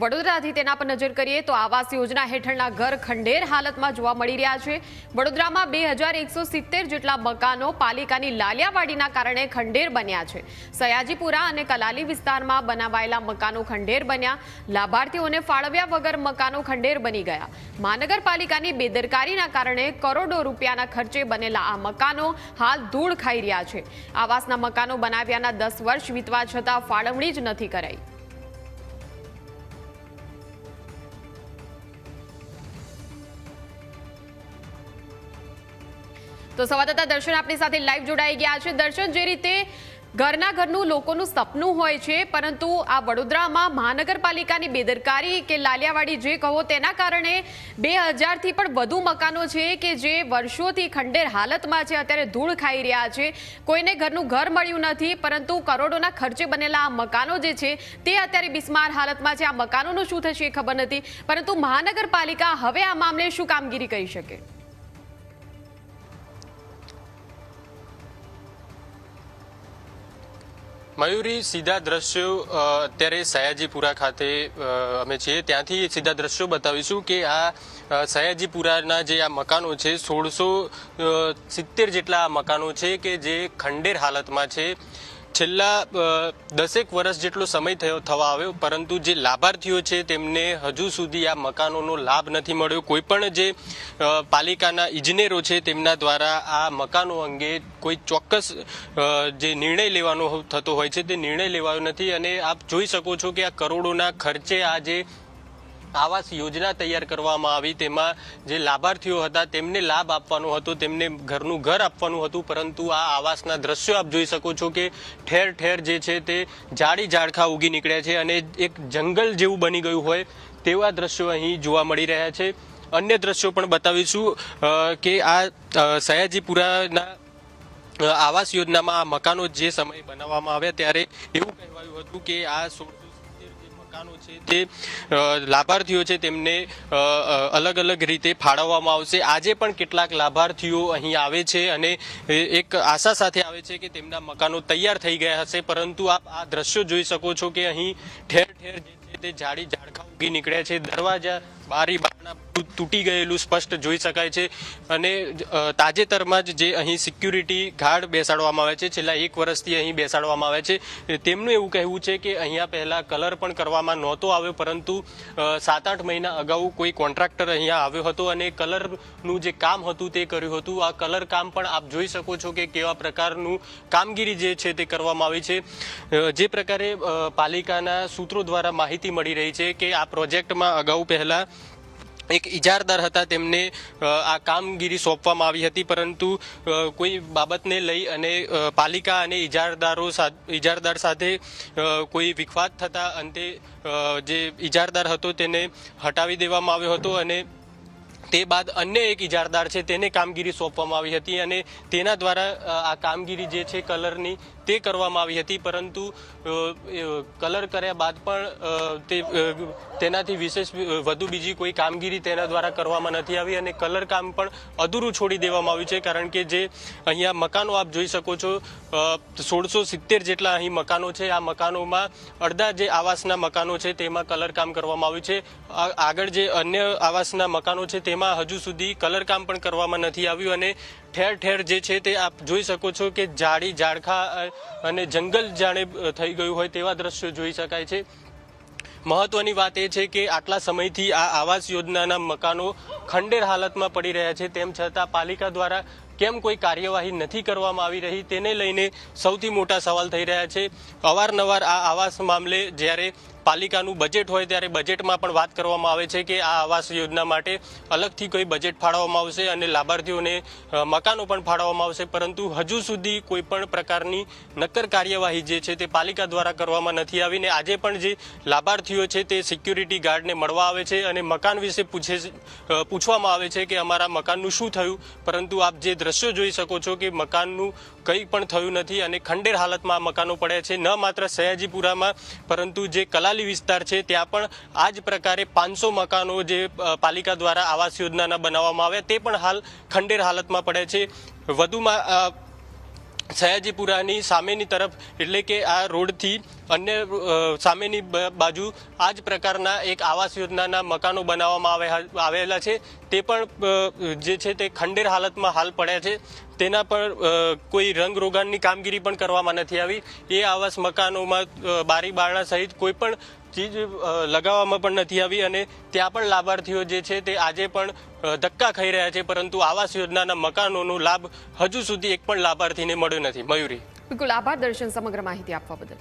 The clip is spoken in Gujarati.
વડોદરાથી તેના પર નજર કરીએ તો આવાસ યોજના હેઠળના ઘર ખંડેર હાલતમાં જોવા મળી રહ્યા છે. વડોદરામાં બે જેટલા મકાનો પાલિકાની લાલિયાવાડીના કારણે ખંડેર બન્યા છે. સયાજીપુરા અને કલાલી વિસ્તારમાં બનાવાયેલા મકાનો ખંડેર બન્યા. લાભાર્થીઓને ફાળવ્યા વગર મકાનો ખંડેર બની ગયા. મહાનગરપાલિકાની બેદરકારીના કારણે કરોડો રૂપિયાના ખર્ચે બનેલા આ મકાનો હાલ ધૂળ ખાઈ રહ્યા છે. આવાસના મકાનો બનાવ્યાના દસ વર્ષ વીતવા છતાં ફાળવણી જ નથી કરાઈ. તો સંવાદદાતા દર્શન આપણી સાથે લાઈવ જોડાઈ ગયા છે. દર્શન, જે રીતે ઘરના ઘરનું લોકોનું સપનું હોય છે, પરંતુ આ વડોદરામાં મહાનગરપાલિકાની બેદરકારી કે લાલિયાવાડી જે કહો તેના કારણે બે હજારથી પણ વધુ મકાનો છે કે જે વર્ષોથી ખંડેર હાલતમાં છે, અત્યારે ધૂળ ખાઈ રહ્યા છે. કોઈને ઘરનું ઘર મળ્યું નથી, પરંતુ કરોડોના ખર્ચે બનેલા આ મકાનો જે છે, તે અત્યારે બિસ્માર હાલતમાં છે. આ મકાનોનું શું થશે એ ખબર નથી, પરંતુ મહાનગરપાલિકા હવે આ મામલે શું કામગીરી કરી શકે? મયુરી સીધા દ્રશ્યો અત્યારે સયાજીપુરા ખાતે અમે છીએ. ત્યાંથી સીધા દ્રશ્યો બતાવીશું કે આ સયાજીપુરાના જે આ મકાનો છે, સોળસો સિત્તેર જેટલા મકાનો છે કે જે ખંડેર હાલતમાં છે. છેલ્લા દસેક વર્ષ જેટલો સમય થયો, થવા આવ્યો, પરંતુ જે લાભાર્થીઓ છે તેમને હજુ સુધી આ મકાનોનો લાભ નથી મળ્યો. કોઈ પણ જે પાલિકાના ઇજનેરો છે તેમના દ્વારા આ મકાનો અંગે કોઈ ચોક્કસ જે નિર્ણય લેવાનો થતો હોય છે તે નિર્ણય લેવાયો નથી. અને આપ જોઈ શકો છો કે આ કરોડોના ખર્ચે આ જે આવાસ યોજના તૈયાર કરવામાં આવી. તેમાં જે લાભાર્થીઓ હતા તેમને લાભ આપવાનો હતો, તેમને ઘરનું ઘર આપવાનું હતું, પરંતુ આ આવાસના દ્રશ્યો આપ જોઈ શકો છો કે ઠેર ઠેર જે છે તે જાડી ઝાડખા ઉગી નીકળ્યા છે અને એક જંગલ જેવું બની ગયું હોય તેવા દ્રશ્યો અહીં જોવા મળી રહ્યા છે. અન્ય દ્રશ્યો પણ બતાવીશું કે આ સયાજીપુરાના આવાસ યોજનામાં આ મકાનો જે સમયે બનાવવામાં આવ્યા ત્યારે એવું કહેવાયું હતું કે આ સોળસો મકાનો છે તે લાભાર્થીઓ છે તેમને અલગ અલગ રીતે ફાળવવામાં આવશે. આજે પણ કેટલાક લાભાર્થીઓ અહીં આવે છે અને એક આશા સાથે આવે છે કે તેમના મકાનો તૈયાર થઈ ગયા હશે. પરંતુ આપ આ દ્રશ્યો જોઈ શકો છો કે અહીં ઠેર ઠેર જે છે તે જાડી ઝાડખા ઉગી નીકળ્યા છે. દરવાજા બારી બધું તૂટી ગયેલું સ્પષ્ટ જોઈ શકાય છે. અને તાજેતરમાં જ જે અહીં સિક્યુરિટી ગાર્ડ બેસાડવામાં આવે છે, છેલ્લા એક વર્ષથી અહીં બેસાડવામાં આવે છે તેમનું એવું કહેવું છે કે અહીંયા પહેલાં કલર પણ કરવામાં નહોતો આવ્યો, પરંતુ સાત આઠ મહિના અગાઉ કોઈ કોન્ટ્રાક્ટર અહીંયા આવ્યો હતો અને કલરનું જે કામ હતું તે કર્યું હતું. આ કલર કામ પણ આપ જોઈ શકો છો કે કેવા પ્રકારનું કામગીરી જે છે તે કરવામાં આવી છે. જે પ્રકારે પાલિકાના સૂત્રો દ્વારા માહિતી મળી રહી છે કે આ પ્રોજેક્ટમાં અગાઉ પહેલા એક ઇજારદાર હતા, તેમને આ કામગીરી સોંપવામાં આવી હતી, પરંતુ કોઈ બાબતને લઈ અને પાલિકા અને ઇજારદારો ઇજારદાર સાથે કોઈ વિખવાદ થતા અંતે જે ઇજારદાર હતો તેને હટાવી દેવામાં આવ્યો હતો અને તે બાદ અન્ય એક ઇજારદાર છે, તેને કામગીરી સોંપવામાં આવી હતી અને તેના દ્વારા આ કામગીરી જે છે કલરની તે કરવામાં આવી હતી, પરંતુ કલર કર્યા બાદ પણ તે તેનાથી વિશેષ વધુ બીજી કોઈ કામગીરી તેના દ્વારા કરવામાં નથી આવી અને કલર કામ પણ અધૂરું છોડી દેવામાં આવ્યું છે, કારણ કે જે અહીંયા મકાનો આપ જોઈ શકો છો સોળસો સિત્તેર જેટલા અહીં મકાનો છે, આ મકાનોમાં અડધા જે આવાસના મકાનો છે, તેમાં કલર કામ કરવામાં આવ્યું છે. આગળ જે અન્ય આવાસના મકાનો છે, તેમાં હજુ સુધી કલરકામ પણ કરવામાં નથી આવ્યું અને ઠેર ઠેર જે છે તે આપ જોઈ શકો છો કે ઝાડી ઝાડખા અને જંગલ જાણે થઈ ગયું હોય તેવા દ્રશ્યો જોઈ શકાય છે. મહત્વની વાત એ છે કે આટલા સમયથી આ આવાસ યોજનાના મકાનો ખંડેર હાલતમાં પડી રહ્યા છે. તેમ છતાં પાલિકા દ્વારા કેમ કોઈ કાર્યવાહી નથી કરવામાં આવી રહી તેને લઈને સૌથી મોટા સવાલ થઈ રહ્યા છે. અવારનવાર આ આવાસ મામલે જ્યારે પાલિકાનું બજેટ હોય ત્યારે બજેટમાં પણ વાત કરવામાં આવે છે કે આ આવાસ યોજના માટે અલગથી કોઈ બજેટ ફાળવવામાં આવશે અને લાભાર્થીઓને મકાનો પણ ફાળવવામાં આવશે. પરંતુ હજુ સુધી કોઈ પણ પ્રકારની નક્કર કાર્યવાહી જે છે તે પાલિકા દ્વારા કરવામાં નથી આવી ને આજે પણ જે લાભાર્થીઓ છે તે સિક્યુરિટી ગાર્ડને મળવા આવે છે અને મકાન વિશે પૂછે પૂછવામાં આવે છે કે અમારા મકાનનું શું થયું? પરંતુ આપ જે દ્રશ્યો જોઈ શકો છો કે મકાનનું કંઈ પણ થયું નથી અને ખંડેર હાલતમાં મકાનો પડ્યા છે. ન માત્ર સયાજીપુરામાં, પરંતુ જે કલાલી વિસ્તાર છે, ત્યાં પણ આ જ પ્રકારે પાંચસો મકાનો જે પાલિકા દ્વારા આવાસ યોજનાના બનાવવામાં આવ્યા, તે પણ હાલ ખંડેર હાલતમાં પડે છે. વધુમાં સયાજીપુરાની સામેની તરફ એટલે કે આ રોડથી અન્ય સામેની બાજુ આ જ પ્રકારના એક આવાસ યોજનાના મકાનો બનાવવામાં આવેલા છે. તે પણ જે છે તે ખંડેર હાલતમાં હાલ પડ્યા છે. તેના પર કોઈ રંગરોગાણની કામગીરી પણ કરવામાં નથી આવી. એ આવાસ મકાનોમાં બારી બારણા સહિત કોઈ પણ ચીજ લગાવવામાં પણ નથી આવી અને ત્યાં પણ લાભાર્થીઓ જે છે તે આજે પણ ધક્કા ખાઈ રહ્યા છે. પરંતુ આવાસ યોજનાના મકાનોનો લાભ હજુ સુધી એક પણ લાભાર્થીને મળ્યો નથી. મયુરી. બિલકુલ આભાર દર્શન સમગ્ર માહિતી આપવા બદલ.